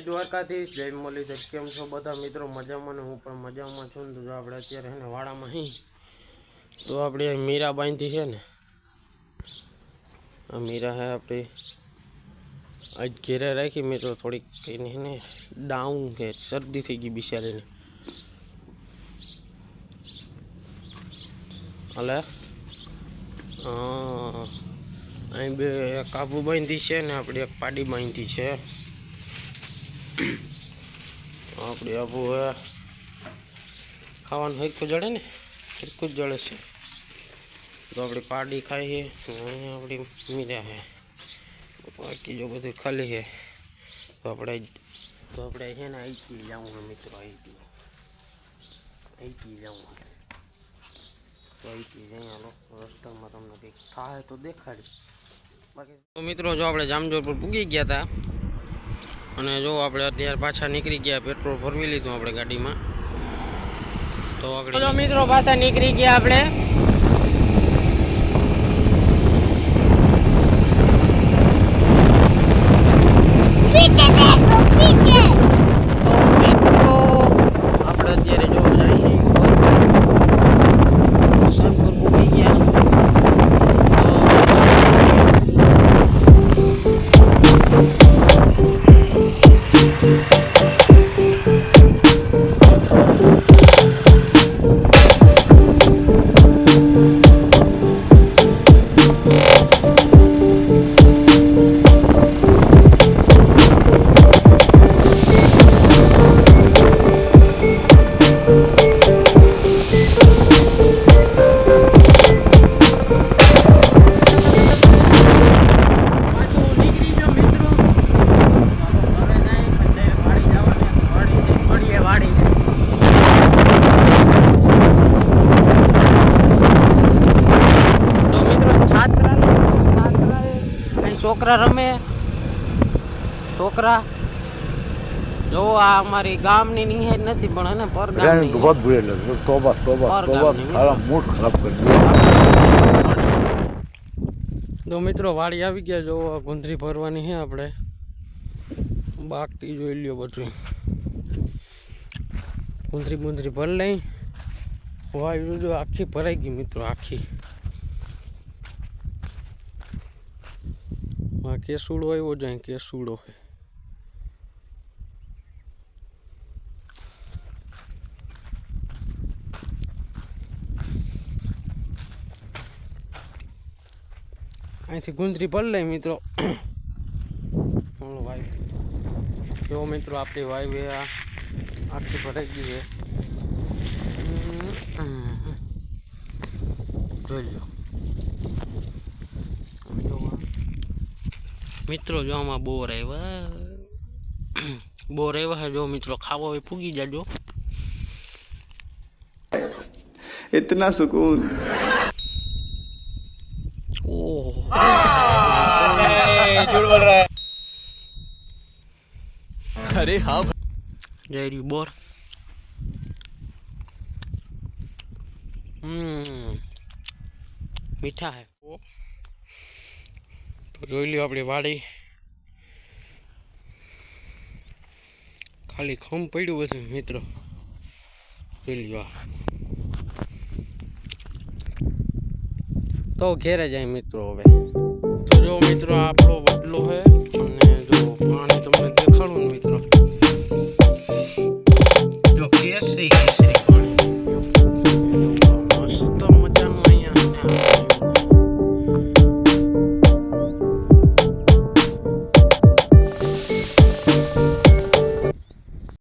જય દ્વારકાધીશ જય મુરલીધર કેમ છો બધા મિત્રો મજામાં ને હું પણ મજામાં છું ને જો આપણે અત્યારે એને વાડામાં હી તો આપણે મીરા બાંધી છે ને આ મીરા હે આપણી આજ ઘેરે રાખી મિત્રો થોડીક એને એને ડાઉન છે શરદી થઈ ગઈ બિચારીને હલે હા અહીં બે કાબુ બાંધી છે ને આપણે એક પાડી બાંધી છે आपड़ी आप खावा एक जड़े ने एक जड़े से तो अपनी पार्टी खाई है अपनी मिले है बाकी जो बद खाली है तो अपने तो अपने है ना एक चीज जाऊँ मित्र आई चीज आई चीज जाऊँ तो मित्रों जो आप जामजोर पर पूगी गया था અને જો આપણે અત્યારે પાછા નીકળી ગયા પેટ્રોલ ભરવી લીધું આપણે ગાડીમાં તો મિત્રો પાછા નીકળી ગયા આપણે પાણી છોકરા રમે છોકરા જો આ અમારી ગામની નિહેજ નથી પણ એને પર ગામની બહુ બુરે તોબા તોબા તોબા તારા મૂડ ખરાબ કરી દીધો તો મિત્રો વાડી આવી ગયા જો ગુંદરી ભરવાની છે આપણે બાકી જોઈ લ્યો બધું बूंदरी बूंदरी भर लें वायु जो आखी भरेगी मित्रों आखी केसूड़ो है वो जाए केसूड़ो है अँति गुंदरी भर लें मित्रों वायु जो मित्रों आपकी वायु है આટલું ભરાઈ જોઈ લો મિત્રો જો આમાં બોર આવ્યા બોર આવ્યા જો મિત્રો ખાવો હોય પૂગી જાજો ઇતના સુકૂન અરે હા जायरी बोर हम्म मीठा है ओ तो જોઈ લ્યો આપડી વાડી ખાલી ખમ પડ્યું બધું મિત્રો જોઈ લો તો ખેરે જાય મિત્રો હવે જો મિત્રો આપણો વટલો હે અને જો પાણી તમને